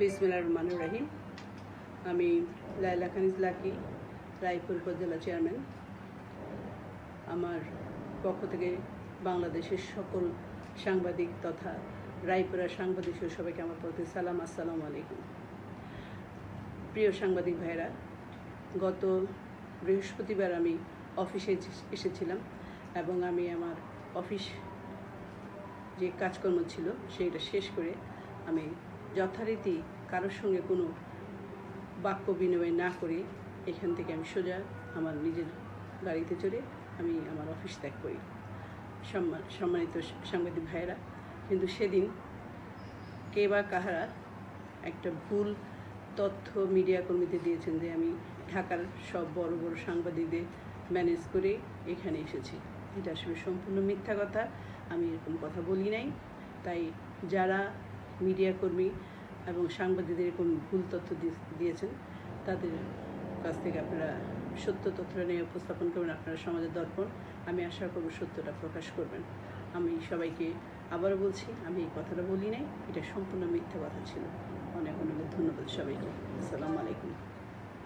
বিসমিল্লাহ রহমানুর রাহিম। আমি লাইলা খানিজ লাকি, রায়পুর উপজেলা চেয়ারম্যান। আমার পক্ষ থেকে বাংলাদেশের সকল সাংবাদিক তথা রায়পুরা সাংবাদিক সবাইকে আমার প্রতি সালাম, আসসালামু আলাইকুম। প্রিয় সাংবাদিক ভাইরা গত বৃহস্পতিবার আমি অফিসে এসেছিলাম এবং আমি আমার অফিস যে কাজকর্ম ছিল সেইটা শেষ করে আমি যথারীতি কারোর সঙ্গে কোনো বাক্য বিনিময় না করে এখান থেকে আমি সোজা আমার নিজের গাড়িতে চড়ে আমি আমার অফিস ত্যাগ করি। সম্মান সম্মানিত সাংবাদিক ভাইয়েরা, কিন্তু সেদিন কে বা কাহারা একটা ভুল তথ্য মিডিয়া কর্মীদের দিয়েছেন যে আমি ঢাকার সব বড় বড় সাংবাদিকদের ম্যানেজ করে এখানে এসেছি। এটা আসলে সম্পূর্ণ মিথ্যা কথা, আমি এরকম কথা বলি নাই। তাই যারা মিডিয়া কর্মী এবং সাংবাদিকদের এরকম ভুল তথ্য দিয়ে- দিয়েছেন। তাদের কাছ থেকে আপনারা সত্য তথ্যটা নিয়ে উপস্থাপন করবেন, আপনারা সমাজের দর্পণ। আমি আশা করব সত্যটা প্রকাশ করবেন। আমি সবাইকে আবারও বলছি, আমি এই কথাটা বলি নাই, এটা সম্পূর্ণ মিথ্যা কথা ছিল। অনেক অনেক ধন্যবাদ সবাইকে। আসসালামু আলাইকুম।